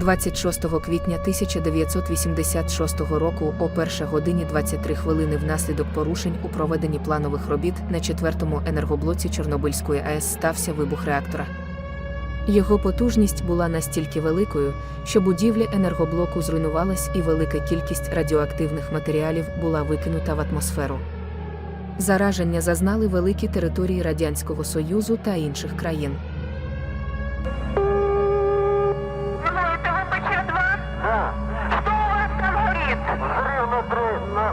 26 квітня 1986 року о 1 годині 23 хвилини внаслідок порушень у проведенні планових робіт на четвертому енергоблоці Чорнобильської АЕС стався вибух реактора. Його потужність була настільки великою, що будівля енергоблоку зруйнувалась і велика кількість радіоактивних матеріалів була викинута в атмосферу. Зараження зазнали великі території Радянського Союзу та інших країн. Да, Что у вас там горит? взрыв на, тре- на,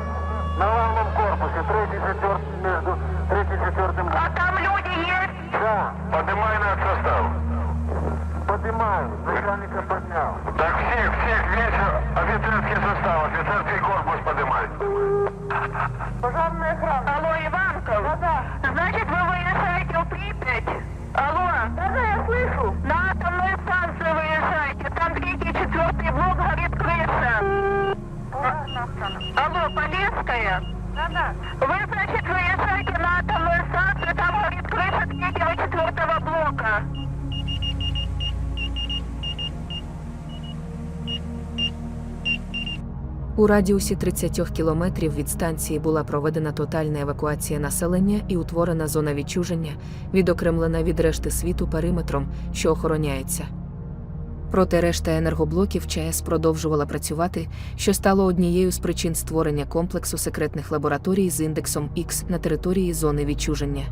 на главном корпусе, третий, четвертый, между третьим и четвертым. А там люди есть? Да, Поднимай на состав. поднимаю, начальника поднял. Так всех, всех, весь офицерский состав, офицерский корпус поднимай. Пожарная охрана. Алло, Иванков? Да-да. Значит, вы выезжаете в Припять? Алло? Да-да, я слышу. На Алло, Полесская? Да-да. Вы, значит, выезжаете на атомную станцию, там горит крыша третьего, четвертого блока. У радіусі 30 кілометрів від станції була проведена тотальна евакуація населення і утворена зона відчуження, відокремлена від решти світу периметром, що охороняється. Проте решта енергоблоків ЧАЕС продовжувала працювати, що стало однією з причин створення комплексу секретних лабораторій з індексом X на території зони відчуження.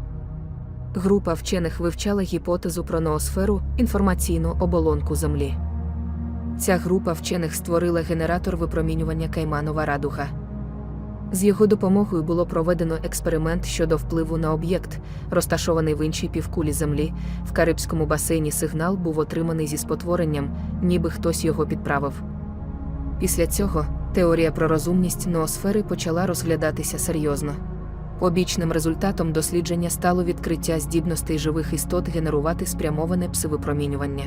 Група вчених вивчала гіпотезу про ноосферу інформаційну оболонку Землі. Ця група вчених створила генератор випромінювання Кайманова радуга. З його допомогою було проведено експеримент щодо впливу на об'єкт, розташований в іншій півкулі Землі. В Карибському басейні сигнал був отриманий зі спотворенням, ніби хтось його підправив. Після цього теорія про розумність ноосфери почала розглядатися серйозно. Побічним результатом дослідження стало відкриття здібностей живих істот генерувати спрямоване псивипромінювання.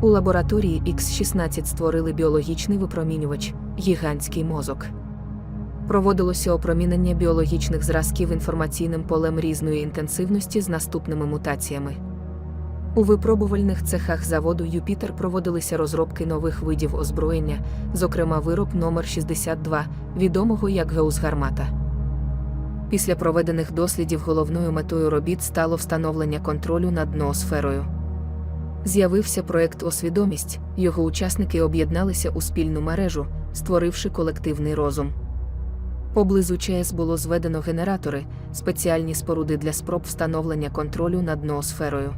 У лабораторії X16 створили біологічний випромінювач гігантський мозок. Проводилося опромінення біологічних зразків інформаційним полем різної інтенсивності з наступними мутаціями. У випробувальних цехах заводу Юпітер проводилися розробки нових видів озброєння, зокрема вироб номер 62 відомого як Геусгармата. Після проведених дослідів головною метою робіт стало встановлення контролю над ноосферою. З'явився проект Освідомість, його учасники об'єдналися у спільну мережу, створивши колективний розум. Поблизу ЧАЕС було зведено генератори, спеціальні споруди для спроб встановлення контролю над ноосферою.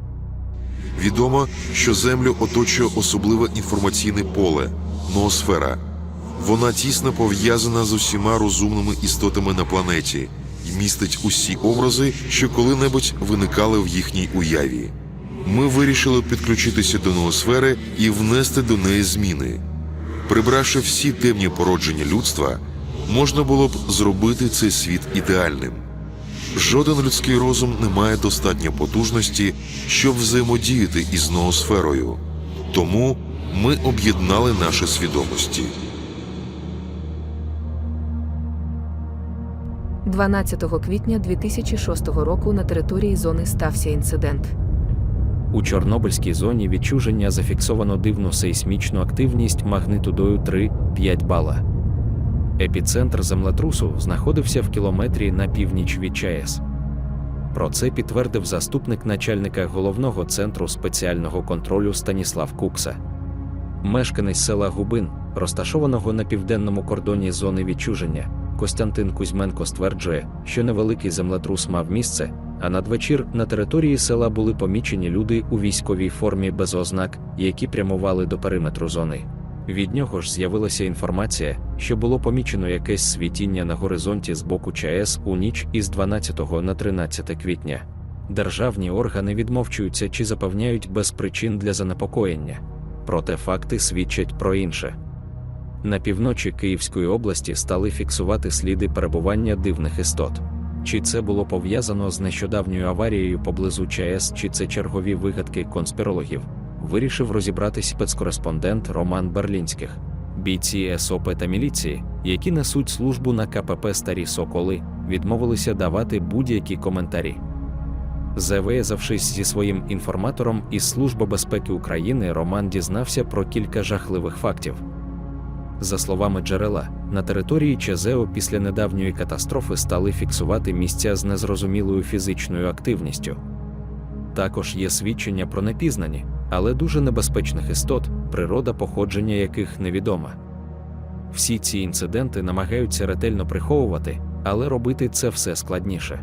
Відомо, що Землю оточує особливе інформаційне поле ноосфера. Вона тісно пов'язана з усіма розумними істотами на планеті і містить усі образи, що коли-небудь виникали в їхній уяві. Ми вирішили підключитися до ноосфери і внести до неї зміни. Прибравши всі темні породження людства, можна було б зробити цей світ ідеальним. Жоден людський розум не має достатньо потужності, щоб взаємодіяти із ноосферою. Тому ми об'єднали наші свідомості. 12 квітня 2006 року на території зони стався інцидент. У Чорнобильській зоні відчуження зафіксовано дивну сейсмічну активність магнитудою 3-5 бала. Епіцентр землетрусу знаходився в кілометрі на північ від ЧАЕС. Про це підтвердив заступник начальника головного центру спеціального контролю Станіслав Кукса. Мешканець села Губин, розташованого на південному кордоні зони відчуження, Костянтин Кузьменко стверджує, що невеликий землетрус мав місце, а надвечір на території села були помічені люди у військовій формі без ознак, які прямували до периметру зони. Від нього ж з'явилася інформація, що було помічено якесь світіння на горизонті з боку ЧАЕС у ніч із 12 на 13 квітня. Державні органи відмовчуються чи запевняють без причин для занепокоєння. Проте факти свідчать про інше. На півночі Київської області стали фіксувати сліди перебування дивних істот. Чи це було пов'язано з нещодавньою аварією поблизу ЧАЕС, чи це чергові вигадки конспірологів, вирішив розібратись спецкореспондент Роман Берлінських. Бійці СОП та міліції, які несуть службу на КПП Старі Соколи, відмовилися давати будь-які коментарі. Завиязавшись зі своїм інформатором із Служби безпеки України, Роман дізнався про кілька жахливих фактів. За словами джерела, на території ЧЗО після недавньої катастрофи стали фіксувати місця з незрозумілою фізичною активністю. Також є свідчення про непізнані, але дуже небезпечних істот, природа походження яких невідома. Всі ці інциденти намагаються ретельно приховувати, але робити це все складніше.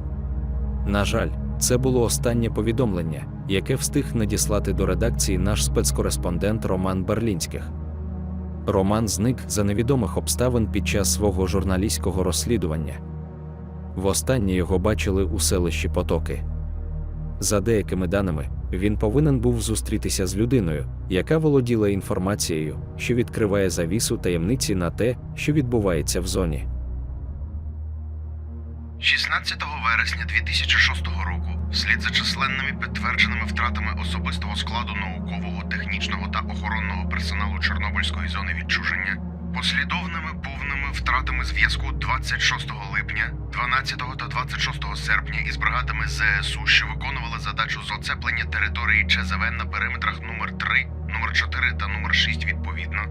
На жаль, це було останнє повідомлення, яке встиг надіслати до редакції наш спецкореспондент Роман Берлінських. Роман зник за невідомих обставин під час свого журналістського розслідування. Востаннє його бачили у селищі Потоки. За деякими даними, він повинен був зустрітися з людиною, яка володіла інформацією, що відкриває завісу таємниці на те, що відбувається в зоні. 16 вересня 2006 року, вслід за численними підтвердженими втратами особистого складу наукового, технічного та охоронного персоналу Чорнобильської зони відчуження, послідовними повними втратами зв'язку 26 липня, 12 та 26 серпня із бригадами ЗСУ, що виконували задачу з оцеплення території ЧЗВ на периметрах номер 3 номер 4 та номер 6 відповідно.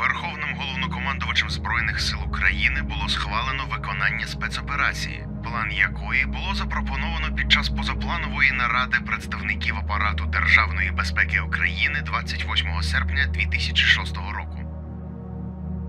Верховним головнокомандувачем Збройних сил України було схвалено виконання спецоперації, план якої було запропоновано під час позапланової наради представників апарату Державної безпеки України 28 серпня 2006 року.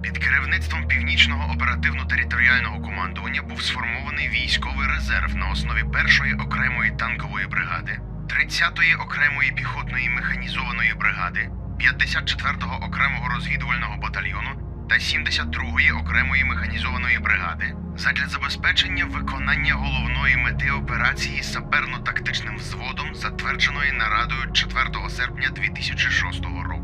Під керівництвом Північного оперативно-територіального командування був сформований військовий резерв на основі першої окремої танкової бригади, 30-ї окремої піхотної механізованої бригади, 54-го окремого розвідувального батальйону та 72-ї окремої механізованої бригади задля забезпечення виконання головної мети операції саперно-тактичним взводом, затвердженої нарадою 4 серпня 2006 року.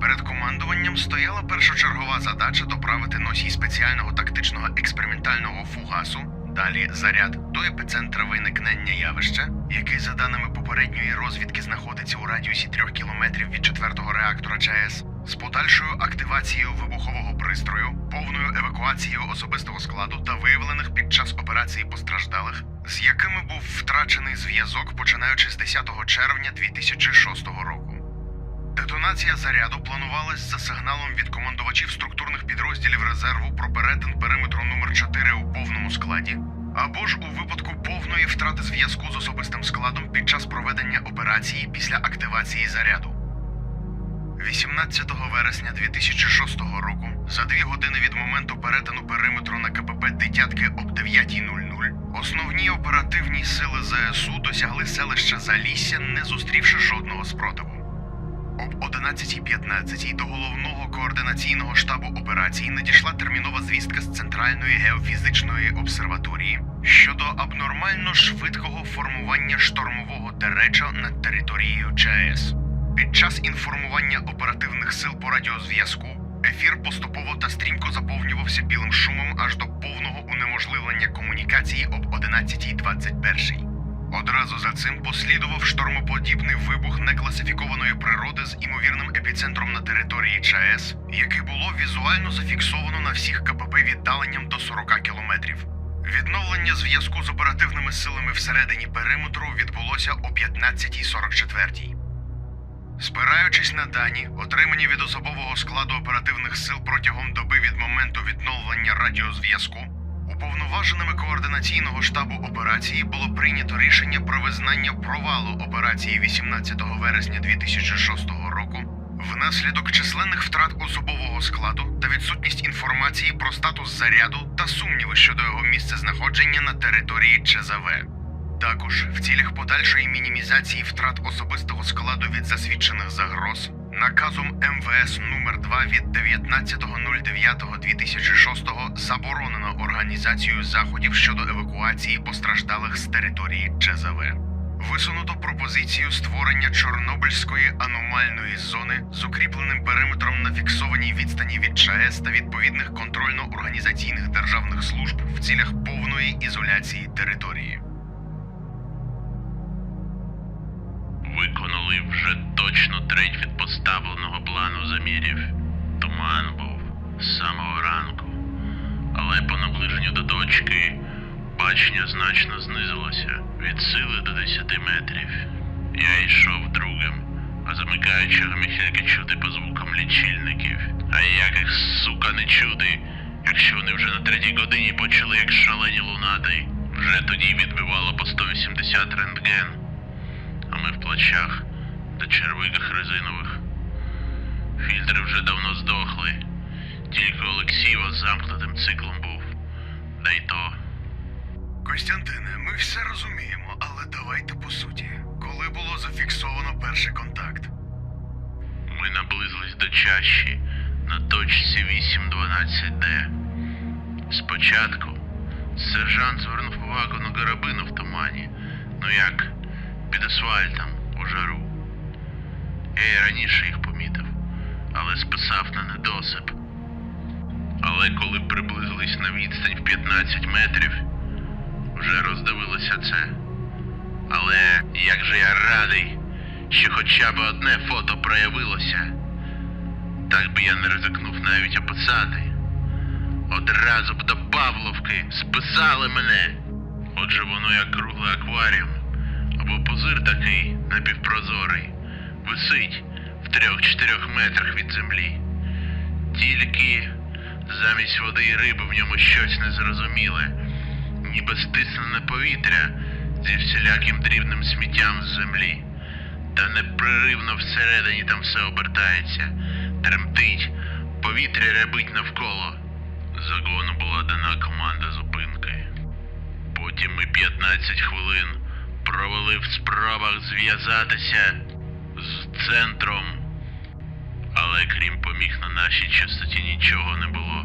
Перед командуванням стояла першочергова задача доправити носій спеціального тактичного експериментального фугасу, далі заряд до епіцентра виникнення явища, який, за даними попередньої розвідки, знаходиться у радіусі 3 кілометрів від четвертого реактора ЧАЕС, з подальшою активацією вибухового пристрою, повною евакуацією особистого складу та виявлених під час операції постраждалих, з якими був втрачений зв'язок починаючи з 10 червня 2006 року. Детонація заряду планувалась за сигналом від командувачів структурних підрозділів резерву про перетин периметру номер 4 у повному складі, або ж у випадку повної втрати зв'язку з особистим складом під час проведення операції після активації заряду. 18 вересня 2006 року, за дві години від моменту перетину периметру на КПП Дитятки об 9.00, основні оперативні сили ЗСУ досягли селища Залісся, не зустрівши жодного спротиву. Об 11.15 до головного координаційного штабу операції надійшла термінова звістка з Центральної геофізичної обсерваторії щодо абнормально швидкого формування штормового дереча над територією ЧАЕС. Під час інформування оперативних сил по радіозв'язку ефір поступово та стрімко заповнювався білим шумом аж до повного унеможливлення комунікації об 11.21. Одразу за цим послідував штормоподібний вибух некласифікованої природи з імовірним епіцентром на території ЧАЕС, який було візуально зафіксовано на всіх КПП віддаленням до 40 кілометрів. Відновлення зв'язку з оперативними силами всередині периметру відбулося о 15.44. Спираючись на дані, отримані від особового складу оперативних сил протягом доби від моменту відновлення радіозв'язку, уповноваженими координаційного штабу операції було прийнято рішення про визнання провалу операції 18 вересня 2006 року внаслідок численних втрат особового складу та відсутність інформації про статус заряду та сумніви щодо його місцезнаходження на території ЧЗВ. Також в цілях подальшої мінімізації втрат особистого складу від засвідчених загроз наказом МВС номер 2 від 19.09.2006 заборонено організацію заходів щодо евакуації постраждалих з території ЧЗВ. Висунуто пропозицію створення Чорнобильської аномальної зони з укріпленим периметром на фіксованій відстані від ЧАЕС та відповідних контрольно-організаційних державних служб в цілях повної ізоляції території. Плану. Туман був з самого ранку, але по наближенню до точки бачення значно знизилося. від сили до 10 метрів. Я йшов другим, а замикаючого міг чути по звукам лічильників. А як їх, сука, не чути, якщо вони вже на третій годині почали як шалені лунати. Вже тоді відбивало по 180 рентген, а ми в плачах та червиках резинових. Фільтри вже давно здохли. Тільки Олексієва з замкнутим циклом був. Да й то. Костянтине, ми все розуміємо, але давайте по суті. Коли було зафіксовано перший контакт? Ми наблизились до чащі на точці 812Д. Спочатку сержант звернув увагу на карабину в тумані, ну як під асфальтом у жару. Я й раніше їх але списав на недосип. Але коли приблизились на відстань в 15 метрів, вже роздивилося це. Але як же я радий, що хоча б одне фото проявилося. Так би я не ризикнув навіть описати. Одразу б до Павловки списали мене. Отже, воно як круглий акваріум, або пузир такий напівпрозорий, висить трьох-чотирьох метрах від землі. Тільки замість води і риби в ньому щось незрозуміле, ніби стиснене повітря зі всіляким дрібним сміттям з землі. Та непреривно всередині там все обертається, тремтить, повітря рябить навколо. Загону була дана команда зупинки. Потім ми 15 хвилин провели в спробах зв'язатися з центром. Але крім поміг на нашій частоті нічого не було.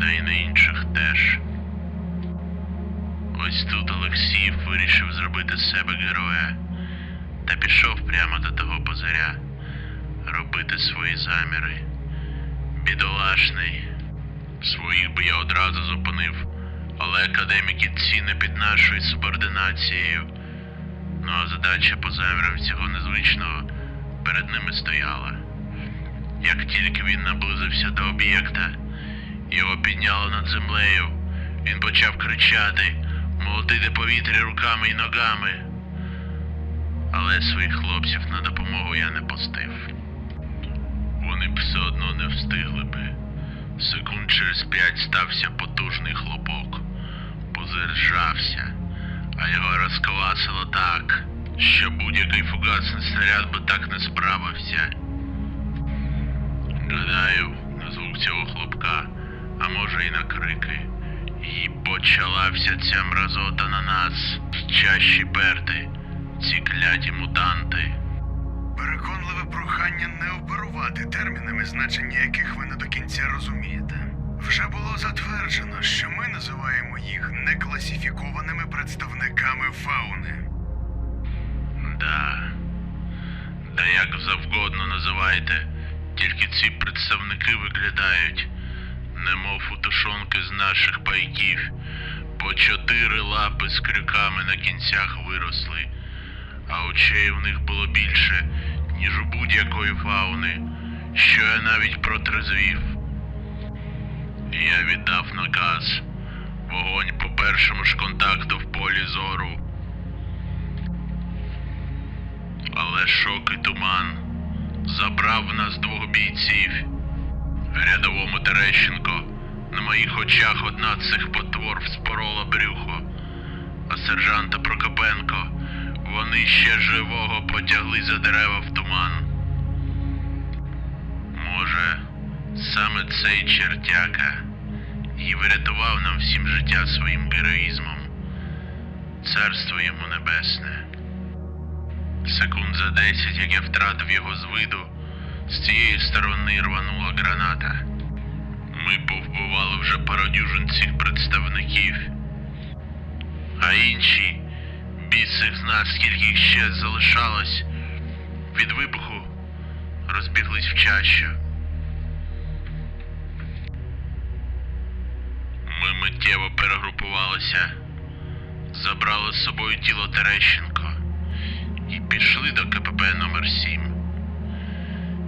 Да й на інших теж. Ось тут Олексіїв вирішив зробити з себе героя та пішов прямо до того позиря робити свої заміри. Бідолашний. Своїх би я одразу зупинив, але академіки ціни під нашою субординацією. Ну а задача по замірам цього незвичного перед ними стояла. Як тільки він наблизився до об'єкта, його підняло над землею, він почав кричати, молотити повітря руками і ногами. Але своїх хлопців на допомогу я не пустив. Вони б все одно не встигли би. Секунд через п'ять стався потужний хлопок. Пузир зжався, а його розколасило так, що будь-який фугасний снаряд би так не справився. Гадаю, на звук цього хлопка, а може і на крики. І почала вся ця мразота на нас, чащі перти, ці кляті мутанти. Переконливе прохання не оперувати термінами, значення яких ви не до кінця розумієте. Вже було затверджено, що ми називаємо їх некласифікованими представниками фауни. Да. Да як завгодно називайте, тільки ці представники виглядають, немов у тушонки з наших пайків. По чотири лапи з крюками на кінцях виросли, а очей у них було більше, ніж у будь-якої фауни, що я навіть протрезвів. Я віддав наказ. Вогонь по першому ж контакту в полі зору. Але шок і туман забрав в нас двох бійців. Рядовому Терещенко на моїх очах одна цих потвор вспорола брюхо, а сержанта Прокопенко вони ще живого потягли за дерева в туман. Може, саме цей чертяка і врятував нам всім життя своїм героїзмом. Царство йому небесне. Секунд за десять, як я втратив його з виду, з цієї сторони рванула граната. Ми повбивали вже пародюжин цих представників, а інші, бісих з нас, скільки їх ще залишалось, від вибуху розбіглись в чащу. Ми миттєво перегрупувалися, забрали з собою тіло Терещенко пішли до КПП номер 7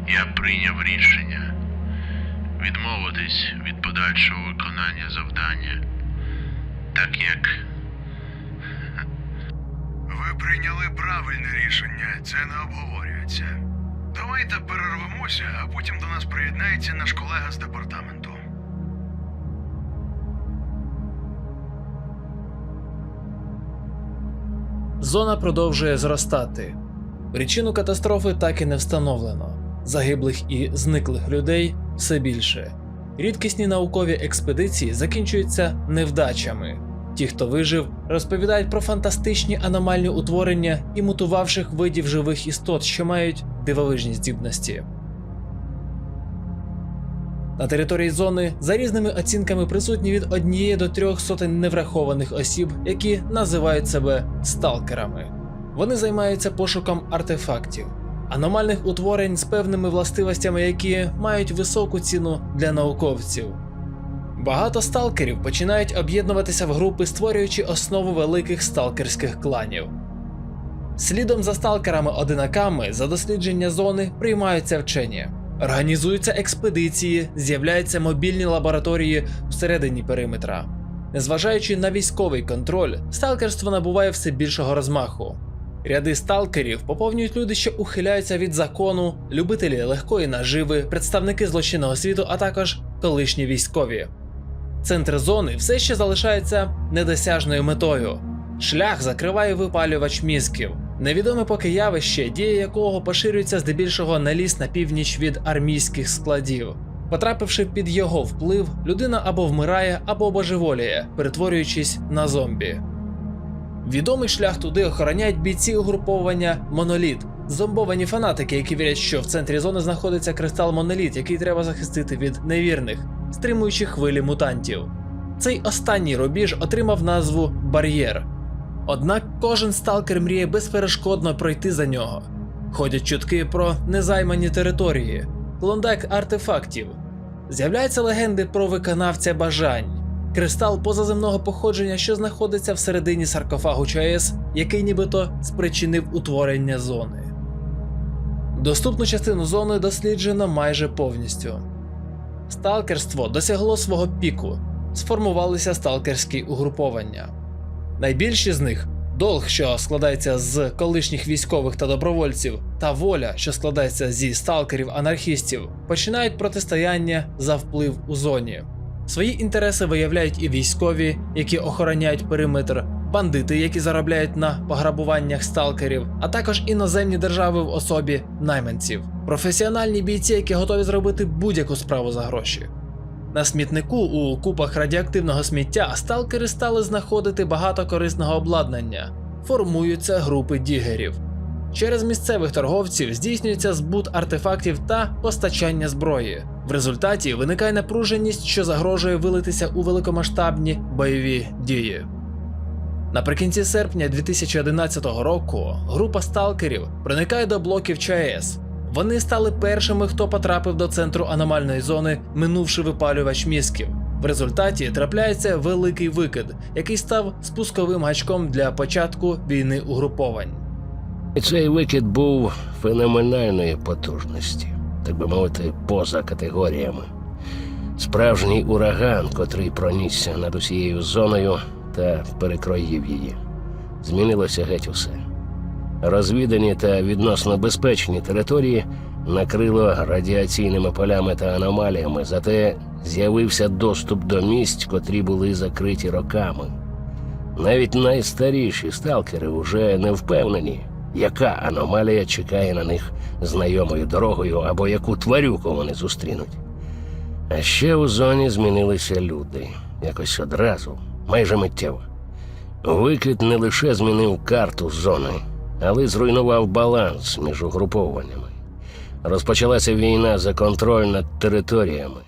Я прийняв рішення відмовитись від подальшого виконання завдання, так як Ви прийняли правильне рішення, це не обговорюється. Давайте перервемося, а потім до нас приєднається наш колега з департаменту. Зона продовжує зростати. Причину катастрофи так і не встановлено. Загиблих і зниклих людей все більше. Рідкісні наукові експедиції закінчуються невдачами. Ті, хто вижив, розповідають про фантастичні аномальні утворення і мутувавших видів живих істот, що мають дивовижні здібності. На території зони за різними оцінками присутні від однієї до трьох сотень неврахованих осіб, які називають себе сталкерами. Вони займаються пошуком артефактів, аномальних утворень з певними властивостями, які мають високу ціну для науковців. Багато сталкерів починають об'єднуватися в групи, створюючи основу великих сталкерських кланів. Слідом за сталкерами-одинаками за дослідження зони приймаються вчені. Організуються експедиції, з'являються мобільні лабораторії всередині периметра. Незважаючи на військовий контроль, сталкерство набуває все більшого розмаху. Ряди сталкерів поповнюють люди, що ухиляються від закону, любителі легкої наживи, представники злочинного світу, а також колишні військові. Центр зони все ще залишається недосяжною метою. Шлях закриває випалювач мізків, невідоме поки явище, дія якого поширюється здебільшого на ліс на північ від армійських складів. Потрапивши під його вплив, людина або вмирає, або божеволіє, перетворюючись на зомбі. Відомий шлях туди охороняють бійці угруповання Моноліт, зомбовані фанатики, які вірять, що в центрі зони знаходиться кристал Моноліт, який треба захистити від невірних, стримуючи хвилі мутантів. Цей останній рубіж отримав назву Бар'єр. Однак кожен сталкер мріє безперешкодно пройти за нього. Ходять чутки про незаймані території, клондайк артефактів. З'являються легенди про виконавця бажань. Кристал позаземного походження, що знаходиться всередині саркофагу ЧАЕС, який нібито спричинив утворення зони. Доступну частину зони досліджено майже повністю. Сталкерство досягло свого піку, сформувалися сталкерські угруповання. Найбільші з них долг, що складається з колишніх військових та добровольців, та воля, що складається зі сталкерів-анархістів, починають протистояння за вплив у зоні. Свої інтереси виявляють і військові, які охороняють периметр, бандити, які заробляють на пограбуваннях сталкерів, а також іноземні держави в особі найманців, професіональні бійці, які готові зробити будь-яку справу за гроші. На смітнику у купах радіоактивного сміття сталкери стали знаходити багато корисного обладнання, формуються групи дігерів. Через місцевих торговців здійснюється збут артефактів та постачання зброї. В результаті виникає напруженість, що загрожує вилитися у великомасштабні бойові дії. Наприкінці серпня 2011 року група сталкерів проникає до блоків ЧАЕС. Вони стали першими, хто потрапив до центру аномальної зони, минувши випалювач мізків. В результаті трапляється великий викид, який став спусковим гачком для початку війни угруповань. Цей викид був феноменальної потужності, так би мовити, поза категоріями. Справжній ураган, котрий пронісся над усією зоною та перекроїв її. Змінилося геть усе. Розвідані та відносно безпечні території накрило радіаційними полями та аномаліями, зате з'явився доступ до місць, котрі були закриті роками. Навіть найстаріші сталкери вже не впевнені, яка аномалія чекає на них знайомою дорогою або яку тварюку вони зустрінуть. А ще у зоні змінилися люди якось одразу, майже миттєво. Викид не лише змінив карту зони, але зруйнував баланс між угрупованнями. Розпочалася війна за контроль над територіями.